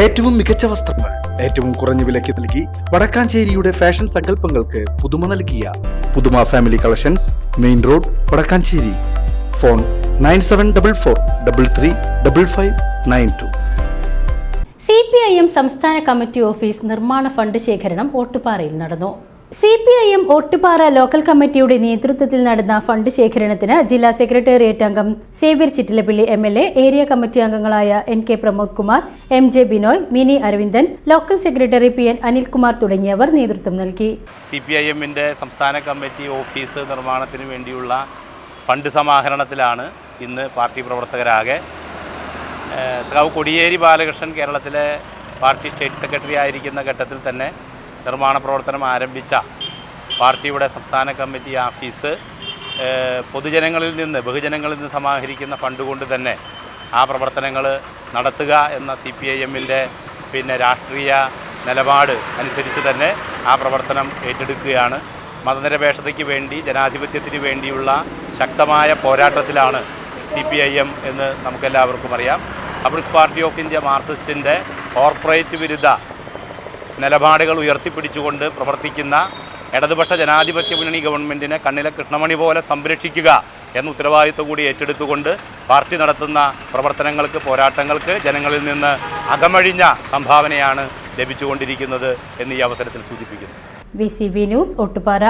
ഏറ്റവും മികച്ച വസ്ത്രങ്ങൾ ഏറ്റവും കുറഞ്ഞ വിലയ്ക്ക് നൽകി വടക്കാഞ്ചേരിയുടെ ഫാഷൻ സങ്കല്പങ്ങൾക്ക് പുതുമ നൽകിയ Puthuma family collections main road Vadakkanchery. Phone nine seven double four double three double five nine two. C P I M സംസ്ഥാന കമ്മിറ്റി ഓഫീസ് നിർമ്മാണ ഫണ്ട് ശേഖരണം ഓട്ടുപാറയിൽ നടന്നു. C P I M Ottupara local കമ്മിറ്റിയുടെ നേതൃത്വത്തിൽ നടന്ന ഫണ്ട് ശേഖരണത്തിന് ജില്ലാ സെക്രട്ടേറിയറ്റ് അംഗം Xavier Chittilappally M L A area committee അംഗങ്ങളായ N K Pramod Kumar M J Binoy Mini Aravindan local secretary P N Anilkumar തുടങ്ങിയവർ നേതൃത്വം നൽകി. സി പി ഐ എമ്മിന്റെ സംസ്ഥാന കമ്മിറ്റി ഓഫീസ് നിർമ്മാണത്തിന് വേണ്ടിയുള്ള ഫണ്ട് സമാഹരണത്തിലാണ് ഇന്ന് പാർട്ടി പ്രവർത്തകരാകെ. കൊടിയേരി ബാലകൃഷ്ണൻ കേരളത്തിലെ പാർട്ടി സ്റ്റേറ്റ് സെക്രട്ടറി ആയിരിക്കുന്ന ഘട്ടത്തിൽ തന്നെ നിർമ്മാണ പ്രവർത്തനം ആരംഭിച്ച പാർട്ടിയുടെ സംസ്ഥാന കമ്മിറ്റി ഓഫീസ് പൊതുജനങ്ങളിൽ നിന്ന് ബഹുജനങ്ങളിൽ നിന്ന് സമാഹരിക്കുന്ന ഫണ്ട് കൊണ്ട് തന്നെ ആ പ്രവർത്തനങ്ങൾ നടത്തുക എന്ന സി പി ഐ എമ്മിന്റെ പിന്നെ രാഷ്ട്രീയ നിലപാട് അനുസരിച്ച് തന്നെ ആ പ്രവർത്തനം ഏറ്റെടുക്കുകയാണ്. മതനിരപേക്ഷതയ്ക്ക് വേണ്ടി ജനാധിപത്യത്തിന് വേണ്ടിയുള്ള ശക്തമായ പോരാട്ടത്തിലാണ് സി പി ഐ എം എന്ന് നമുക്കെല്ലാവർക്കും അറിയാം. കമ്മ്യൂണിസ്റ്റ് പാർട്ടി ഓഫ് ഇന്ത്യ മാർക്സിസ്റ്റിന്റെ കോർപ്പറേറ്റ് വിരുദ്ധ നിലപാടുകൾ ഉയർത്തിപ്പിടിച്ചുകൊണ്ട് പ്രവർത്തിക്കുന്ന ഇടതുപക്ഷ ജനാധിപത്യ മുന്നണി ഗവൺമെന്റിനെ കണ്ണിലെ കൃഷ്ണമണി പോലെ സംരക്ഷിക്കുക എന്ന ഉത്തരവാദിത്വം കൂടി ഏറ്റെടുത്തുകൊണ്ട് പാർട്ടി നടത്തുന്ന പ്രവർത്തനങ്ങൾക്ക് പോരാട്ടങ്ങൾക്ക് ജനങ്ങളിൽ നിന്ന് അകമഴിഞ്ഞ സംഭാവനയാണ് ലഭിച്ചുകൊണ്ടിരിക്കുന്നത് എന്ന് ഈ അവസരത്തിൽ സൂചിപ്പിക്കുന്നു. B news Ottupara